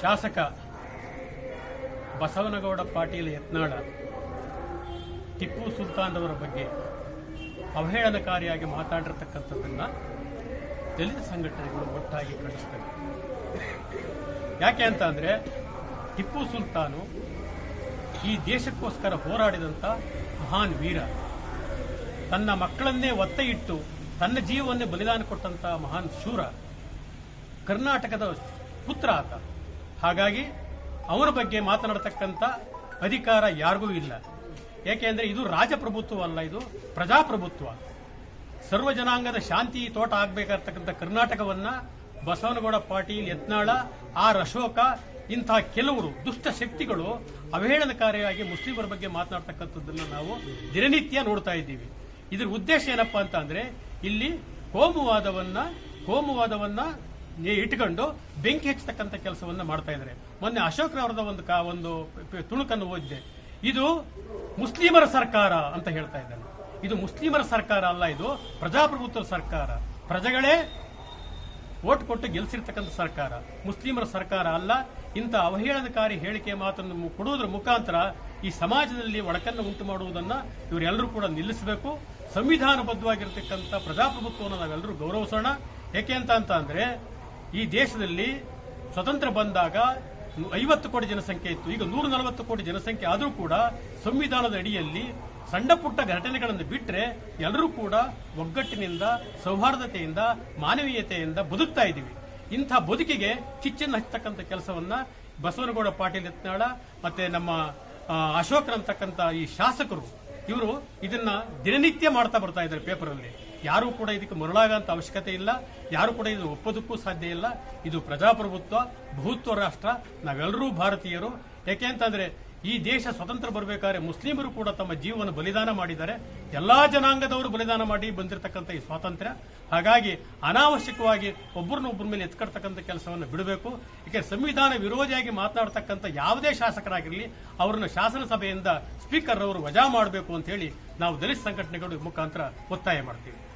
ಶಾಸಕ ಬಸವನಗೌಡ ಪಾಟೀಲ್ ಯತ್ನಾಳ, ಟಿಪ್ಪು ಸುಲ್ತಾನ್ರವರ ಬಗ್ಗೆ ಅವಹೇಳನಕಾರಿಯಾಗಿ ಮಾತಾಡಿರ್ತಕ್ಕಂಥದ್ದನ್ನು ದಲಿತ ಸಂಘಟನೆಗಳು ಒಟ್ಟಾಗಿ ಖಂಡಿಸ್ತವೆ. ಯಾಕೆ ಅಂತ ಅಂದರೆ ಟಿಪ್ಪು ಸುಲ್ತಾನು ಈ ದೇಶಕ್ಕೋಸ್ಕರ ಹೋರಾಡಿದಂಥ ಮಹಾನ್ ವೀರ. ತನ್ನ ಮಕ್ಕಳನ್ನೇ ಒತ್ತೆ ಇಟ್ಟು ತನ್ನ ಜೀವವನ್ನೇ ಬಲಿದಾನ ಕೊಟ್ಟಂತ ಮಹಾನ್ ಶೂರ. ಕರ್ನಾಟಕದ ಪುತ್ರ ಆತ. ಹಾಗಾಗಿ ಅವರ ಬಗ್ಗೆ ಮಾತನಾಡತಕ್ಕಂಥ ಅಧಿಕಾರ ಯಾರಿಗೂ ಇಲ್ಲ. ಏಕೆಂದರೆ ಇದು ರಾಜಪ್ರಭುತ್ವ ಅಲ್ಲ, ಇದು ಪ್ರಜಾಪ್ರಭುತ್ವ. ಸರ್ವ ಜನಾಂಗದ ಶಾಂತಿ ತೋಟ ಆಗಬೇಕಾಗ್ತಕ್ಕಂಥ ಕರ್ನಾಟಕವನ್ನ ಬಸವನಗೌಡ ಪಾಟೀಲ್, ಯತ್ನಾಳ, ಆರ್ ಅಶೋಕ ಇಂತಹ ಕೆಲವರು, ದುಷ್ಟ ಶಕ್ತಿಗಳು ಅವಹೇಳನಕಾರಿಯಾಗಿ ಮುಸ್ಲಿಮರ ಬಗ್ಗೆ ಮಾತನಾಡ್ತಕ್ಕಂಥದ್ದನ್ನು ನಾವು ದಿನನಿತ್ಯ ನೋಡ್ತಾ ಇದ್ದೀವಿ. ಇದರ ಉದ್ದೇಶ ಏನಪ್ಪಾ ಅಂತ ಅಂದ್ರೆ ಇಲ್ಲಿ ಕೋಮುವಾದವನ್ನ ಕೋಮುವಾದವನ್ನ ಇಟ್ಕೊಂಡು ಬೆಂಕಿ ಹೆಚ್ಚತಕ್ಕಂಥ ಕೆಲಸವನ್ನ ಮಾಡ್ತಾ ಇದ್ದಾರೆ. ಮೊನ್ನೆ ಅಶೋಕ್ ರವರದ ಒಂದು ಕಾ- ಒಂದು ತುಣುಕನ್ನು ಓದಿದೆ. ಇದು ಮುಸ್ಲಿಮರ ಸರ್ಕಾರ ಅಂತ ಹೇಳ್ತಾ ಇದ್ದಾನೆ. ಇದು ಮುಸ್ಲಿಮರ ಸರ್ಕಾರ ಅಲ್ಲ, ಇದು ಪ್ರಜಾಪ್ರಭುತ್ವ ಸರ್ಕಾರ. ಪ್ರಜೆಗಳೇ ಓಟ್ ಕೊಟ್ಟು ಗೆಲ್ಲಿಸಿರ್ತಕ್ಕಂಥ ಸರ್ಕಾರ. ಮುಸ್ಲಿಮರ ಸರ್ಕಾರ ಅಲ್ಲ, ಇಂಥ ಅವಹೇಳನಕಾರಿ ಹೇಳಿಕೆ ಮಾತನ್ನು ಕೊಡುವುದರ ಮುಖಾಂತರ ಈ ಸಮಾಜದಲ್ಲಿ ಒಳಕನ್ನು ಉಂಟು ಮಾಡುವುದನ್ನು ಇವರೆಲ್ಲರೂ ಕೂಡ ನಿಲ್ಲಿಸಬೇಕು. ಸಂವಿಧಾನಬದ್ಧವಾಗಿರ್ತಕ್ಕಂಥ ಪ್ರಜಾಪ್ರಭುತ್ವವನ್ನು ನಾವೆಲ್ಲರೂ ಗೌರವಿಸೋಣ. ಯಾಕೆ ಅಂತ ಅಂತ ಅಂದ್ರೆ ಈ ದೇಶದಲ್ಲಿ ಸ್ವತಂತ್ರ ಬಂದಾಗ ಐವತ್ತು ಕೋಟಿ ಜನಸಂಖ್ಯೆ ಇತ್ತು. ಈಗ ನೂರ ನಲವತ್ತು ಕೋಟಿ ಜನಸಂಖ್ಯೆ ಆದರೂ ಕೂಡ ಸಂವಿಧಾನದ ಅಡಿಯಲ್ಲಿ ಸಣ್ಣ ಪುಟ್ಟ ಘಟನೆಗಳನ್ನು ಬಿಟ್ಟರೆ ಎಲ್ಲರೂ ಕೂಡ ಒಗ್ಗಟ್ಟಿನಿಂದ, ಸೌಹಾರ್ದತೆಯಿಂದ, ಮಾನವೀಯತೆಯಿಂದ ಬದುಕ್ತಾ ಇದ್ದೀವಿ. ಇಂಥ ಬದುಕಿಗೆ ಕಿಚ್ಚನ್ನು ಹಚ್ಚತಕ್ಕಂಥ ಕೆಲಸವನ್ನ ಬಸವನಗೌಡ ಪಾಟೀಲ್ ಯತ್ನಾಳ ಮತ್ತೆ ನಮ್ಮ ಅಶೋಕ್ರಂತಕ್ಕಂಥ ಈ ಶಾಸಕರು ಇವರು ಇದನ್ನ ದಿನನಿತ್ಯ ಮಾಡ್ತಾ ಬರ್ತಾ ಇದ್ದಾರೆ ಪೇಪರಲ್ಲಿ. ಯಾರು ಕೂಡ ಇದಕ್ಕೆ ಮರುಳಾಗಂತ ಅವಶ್ಯಕತೆ ಇಲ್ಲ. ಯಾರು ಕೂಡ ಇದು ಒಪ್ಪೋದಕ್ಕೂ ಸಾಧ್ಯ ಇಲ್ಲ. ಇದು ಪ್ರಜಾಪ್ರಭುತ್ವ ಬಹುತ್ವ ರಾಷ್ಟ್ರ. ನಾವೆಲ್ಲರೂ ಭಾರತೀಯರು. ಯಾಕೆ ಅಂತಂದ್ರೆ ಈ ದೇಶ ಸ್ವತಂತ್ರ ಬರಬೇಕಾದ್ರೆ ಮುಸ್ಲಿಮರು ಕೂಡ ತಮ್ಮ ಜೀವನ ಬಲಿದಾನ ಮಾಡಿದ್ದಾರೆ. ಎಲ್ಲಾ ಜನಾಂಗದವರು ಬಲಿದಾನ ಮಾಡಿ ಬಂದಿರತಕ್ಕಂಥ ಈ ಸ್ವಾತಂತ್ರ್ಯ. ಹಾಗಾಗಿ ಅನಾವಶ್ಯಕವಾಗಿ ಒಬ್ಬರನ್ನೊಬ್ಬರ ಮೇಲೆ ಎತ್ಕಡ್ತಕ್ಕಂಥ ಕೆಲಸವನ್ನು ಬಿಡಬೇಕು. ಏಕೆ ಸಂವಿಧಾನ ವಿರೋಧಿಯಾಗಿ ಮಾತನಾಡತಕ್ಕಂಥ ಯಾವುದೇ ಶಾಸಕರಾಗಿರಲಿ, ಅವರನ್ನು ಶಾಸನಸಭೆಯಿಂದ ಸ್ಪೀಕರ್ ಅವರು ವಜಾ ಮಾಡಬೇಕು ಅಂತ ಹೇಳಿ ನಾವು ದಲಿತ ಸಂಘಟನೆಗಳು ಮುಖಾಂತರ ಒತ್ತಾಯ ಮಾಡ್ತೀವಿ.